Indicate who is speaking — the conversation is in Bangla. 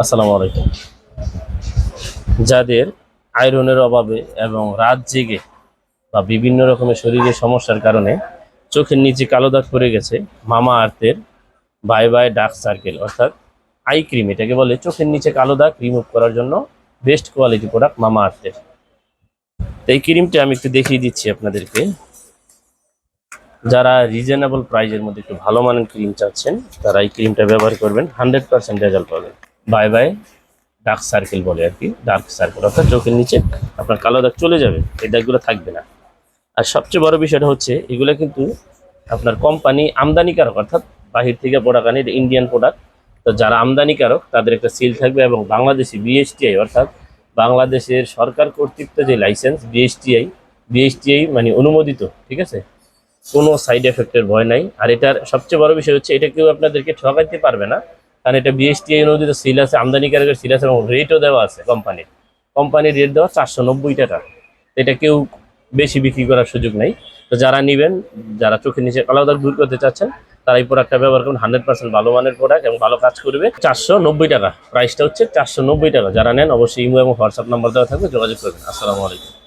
Speaker 1: আসসালামু আলাইকুম। যাদের আয়রনের অভাবে এবং রাত জেগে বা বিভিন্ন রকমের শরীরের সমস্যার কারণে চোখের নিচে কালো দাগ পড়ে গেছে, মামা আর্থের বাই বাই ডার্ক সার্কেল অর্থাৎ আই ক্রিম এটাকে বলে, চোখের নিচে কালো দাগ রিমুভ করার জন্য বেস্ট কোয়ালিটি প্রোডাক্ট মামা আর্থের। তো এই ক্রিমটা আমি একটু দেখিয়ে দিচ্ছি আপনাদেরকে। যারা রিজনেবল প্রাইজের মধ্যে একটু ভালো মানের ক্রিম চাচ্ছেন, তারা এই ক্রিমটা ব্যবহার করবেন হান্ড্রেড পার্সেন্ট রেজাল্ট পাবেন। বাই বাই ডার্ক সার্কেল বলে আর কি ডার্ক সার্কেল অর্থাৎ চোখের নিচে আপনার কালো দাগ চলে যাবে, এই দাগগুলো থাকবে না। আর সবচেয়ে বড় বিষয়টা হচ্ছে, এগুলো কিন্তু আপনার কোম্পানি আমদানিকারক, অর্থাৎ বাহির থেকে প্রোডাক্ট আনে ইন্ডিয়ান প্রোডাক্ট তো যারা আমদানিকারক, তাদের একটা সিল থাকবে এবং বাংলাদেশি বিএসটিআই অর্থাৎ বাংলাদেশের সরকার কর্তৃত্ব যে লাইসেন্স বিএসটিআই বিএসটিআই মানে অনুমোদিত, ঠিক আছে? কোনো সাইড এফেক্টের ভয় নাই। আর এটার সবচেয়ে বড় বিষয় হচ্ছে, এটা কেউ আপনাদেরকে ঠকাইতে পারবে না। কারণ এটা বিএসটিআই অনুমোদিত সিল আছে আমদানিকারকের সিল আছে, এবং রেটও দেওয়া আছে কোম্পানির কোম্পানির রেট দেওয়া চারশো নব্বই টাকা। এটা কেউ বেশি বিক্রি করার সুযোগ নেই। তো যারা নেবেন, যারা চোখের নিচে কালো দাগ দূর করতে চাচ্ছেন, তারা এই প্রোডাক্টটা ব্যবহার করুন হান্ড্রেড পার্সেন্ট ভালো মানের প্রোডাক্ট এবং ভালো কাজ করবে। চারশো নব্বই টাকা। প্রাইসটা হচ্ছে চারশো নব্বই টাকা। যারা নেন, অবশ্যই ইমো এবং হোয়াটসঅ্যাপ নাম্বার দেওয়া থাকবে, যোগাযোগ করবেন। আসসালামু আলাইকুম।